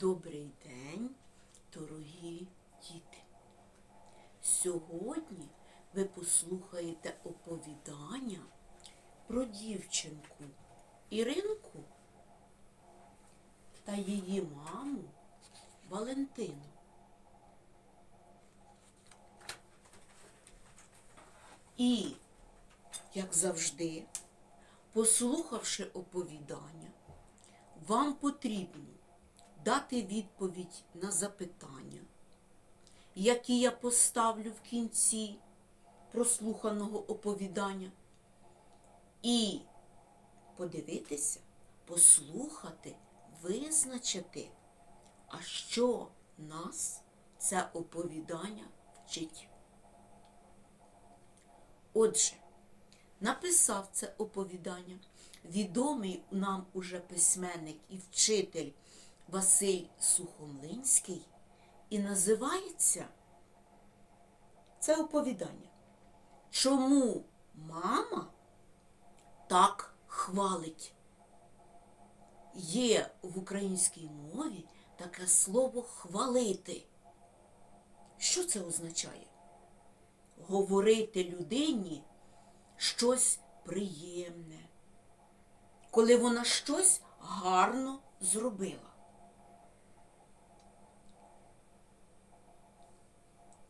Добрий день, дорогі діти. Сьогодні ви послухаєте оповідання про дівчинку Іринку та її маму Валентину. І, як завжди, послухавши оповідання, вам потрібно дати відповідь на запитання, які я поставлю в кінці прослуханого оповідання, і подивитися, послухати, визначити, а що нас це оповідання вчить. Отже, написав це оповідання відомий нам уже письменник і вчитель Василь Сухомлинський, і називається це оповідання. Чому мама так хвалить? Є в українській мові таке слово хвалити. Що це означає? Говорити людині щось приємне, коли вона щось гарно зробила.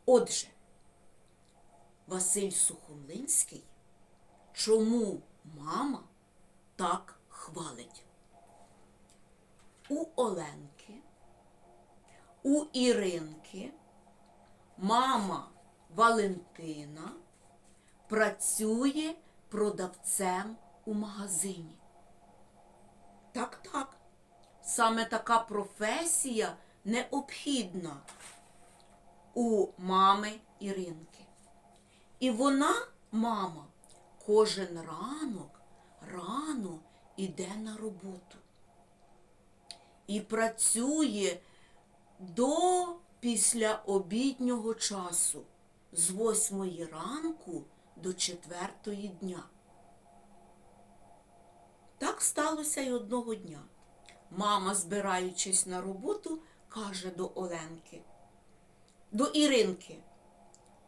Отже, Василь Сухомлинський, чому мама так хвалить? У Оленки, у Іринки, мама Валентина працює продавцем у магазині. Так, так. Саме така професія необхідна у мами Іринки. І вона, мама, кожен ранок рано йде на роботу. І працює до післяобіднього часу з восьмої ранку до четвертої дня. Так сталося й одного дня. Мама, збираючись на роботу, каже до Оленки, до Іринки.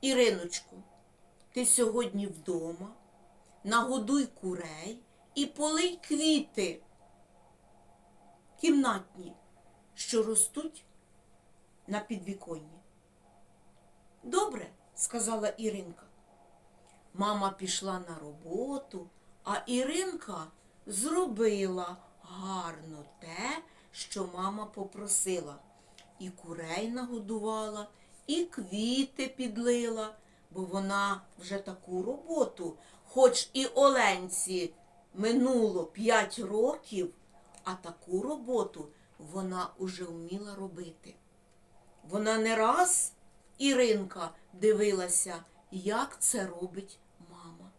Іриночку, ти сьогодні вдома, нагодуй курей і полий квіти кімнатні, що ростуть на підвіконні. Добре, сказала Іринка. Мама пішла на роботу, а Іринка зробила гарно те, що мама попросила. І курей нагодувала, і квіти підлила, бо вона вже таку роботу, хоч і Оленці минуло п'ять років, а таку роботу вона уже вміла робити. Вона не раз Іринка дивилася, як це робить мама.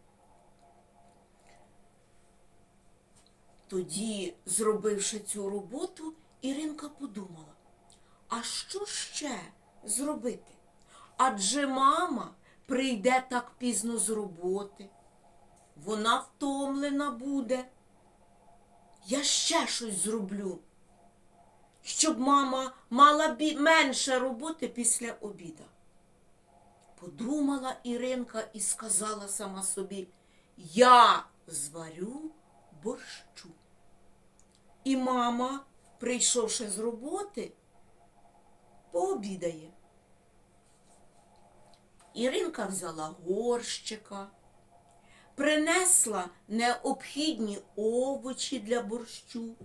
Тоді, зробивши цю роботу, Іринка подумала, а що ще зробити? Адже мама прийде так пізно з роботи, вона втомлена буде. Я ще щось зроблю, щоб мама мала менше роботи після обіда. Подумала Іринка і сказала сама собі, я зварю борщу. І мама, прийшовши з роботи, пообідає. Іринка взяла горщика, принесла необхідні овочі для борщу,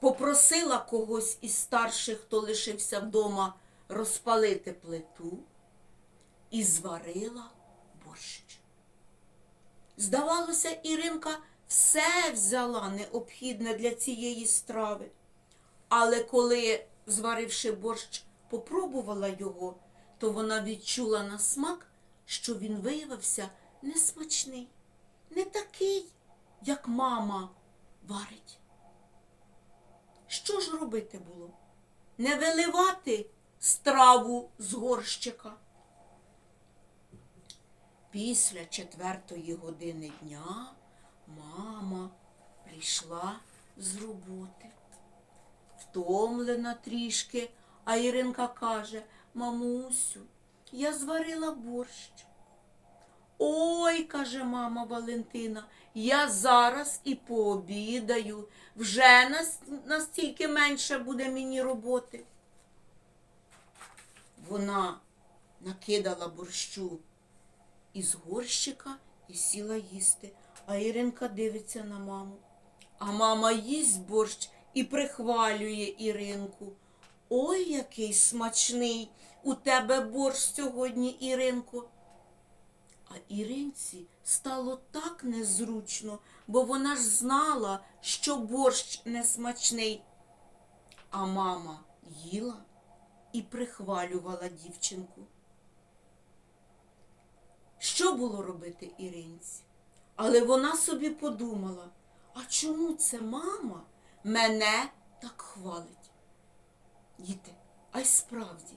попросила когось із старших, хто лишився вдома, розпалити плиту і зварила борщ. Здавалося, Іринка все взяла необхідне для цієї страви. Але коли, зваривши борщ, попробувала його, то вона відчула на смак, що він виявився несмачний, не такий, як мама варить. Що ж робити було? Не виливати страву з горщика. Після четвертої години дня мама прийшла з роботи. Втомлена трішки, а Іринка каже, мамусю, я зварила борщ. Ой, каже мама Валентина, я зараз і пообідаю. Вже настільки менше буде мені роботи. Вона накидала борщу із горщика і сіла їсти. А Іринка дивиться на маму. А мама їсть борщ і прихвалює Іринку. Ой, який смачний у тебе борщ сьогодні, Іринко. А Іринці стало так незручно, бо вона ж знала, що борщ не смачний. А мама їла і прихвалювала дівчинку. Що було робити Іринці? Але вона собі подумала, а чому це мама мене так хвалить? Діти, а й справді,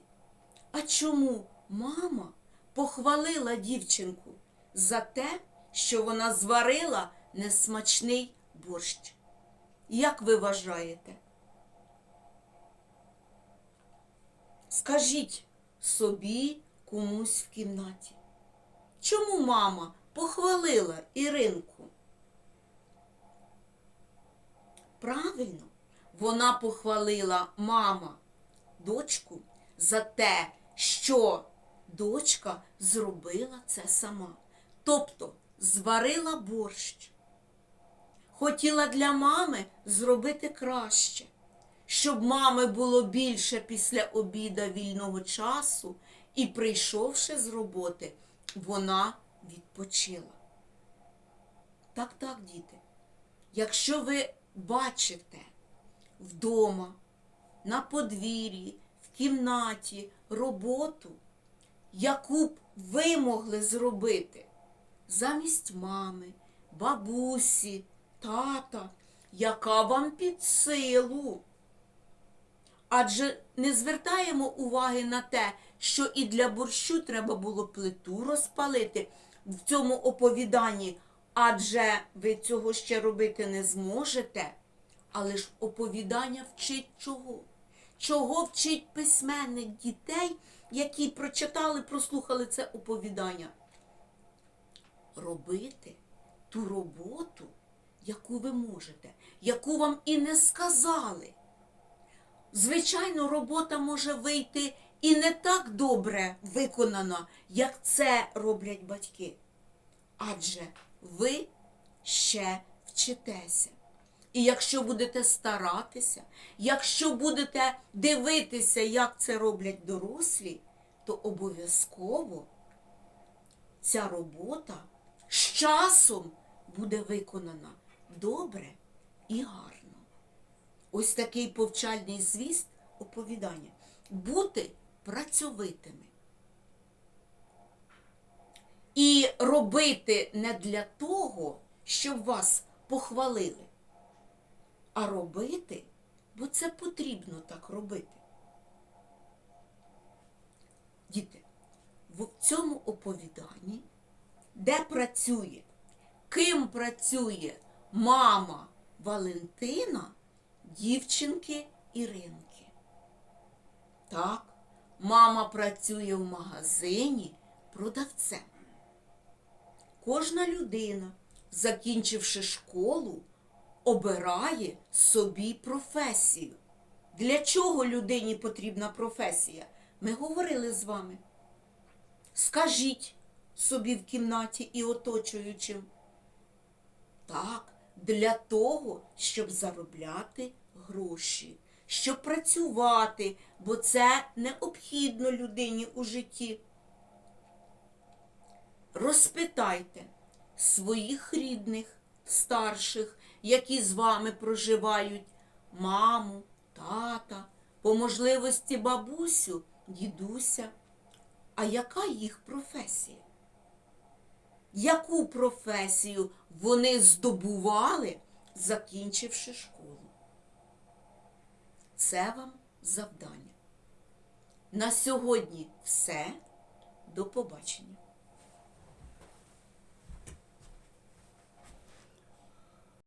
а чому мама похвалила дівчинку за те, що вона зварила несмачний борщ? Як ви вважаєте? Скажіть собі комусь в кімнаті. Чому мама похвалила Іринку? Правильно, вона похвалила мама дочку за те, що дочка зробила це сама. Тобто зварила борщ. Хотіла для мами зробити краще, щоб мами було більше після обіда вільного часу, і, прийшовши з роботи, вона відпочила. Так, так, діти. Якщо ви бачите вдома, на подвір'ї, в кімнаті роботу, яку б ви могли зробити замість мами, бабусі, тата, яка вам під силу. Адже не звертаємо уваги на те, що і для борщу треба було плиту розпалити в цьому оповіданні, адже ви цього ще робити не зможете. Але ж оповідання вчить чого? Чого вчить письменник дітей, які прочитали, прослухали це оповідання? Робити ту роботу, яку ви можете, яку вам і не сказали. Звичайно, робота може вийти і не так добре виконана, як це роблять батьки. Адже ви ще вчитеся. І якщо будете старатися, якщо будете дивитися, як це роблять дорослі, то обов'язково ця робота з часом буде виконана добре і гарно. Ось такий повчальний звіст оповідання. Бути працьовитими. І робити не для того, щоб вас похвалили, а робити, бо це потрібно так робити. Діти, в цьому оповіданні, де працює, ким працює мама Валентина, дівчинки Іринки. Так, мама працює в магазині продавцем. Кожна людина, закінчивши школу, обирає собі професію. Для чого людині потрібна професія? Ми говорили з вами. Скажіть собі в кімнаті і оточуючим. Так, для того, щоб заробляти гроші, щоб працювати, бо це необхідно людині у житті. Розпитайте своїх рідних, старших, які з вами проживають, маму, тата, по можливості бабусю, дідуся. А яка їх професія? Яку професію вони здобували, закінчивши школу? Це вам завдання. На сьогодні все. До побачення.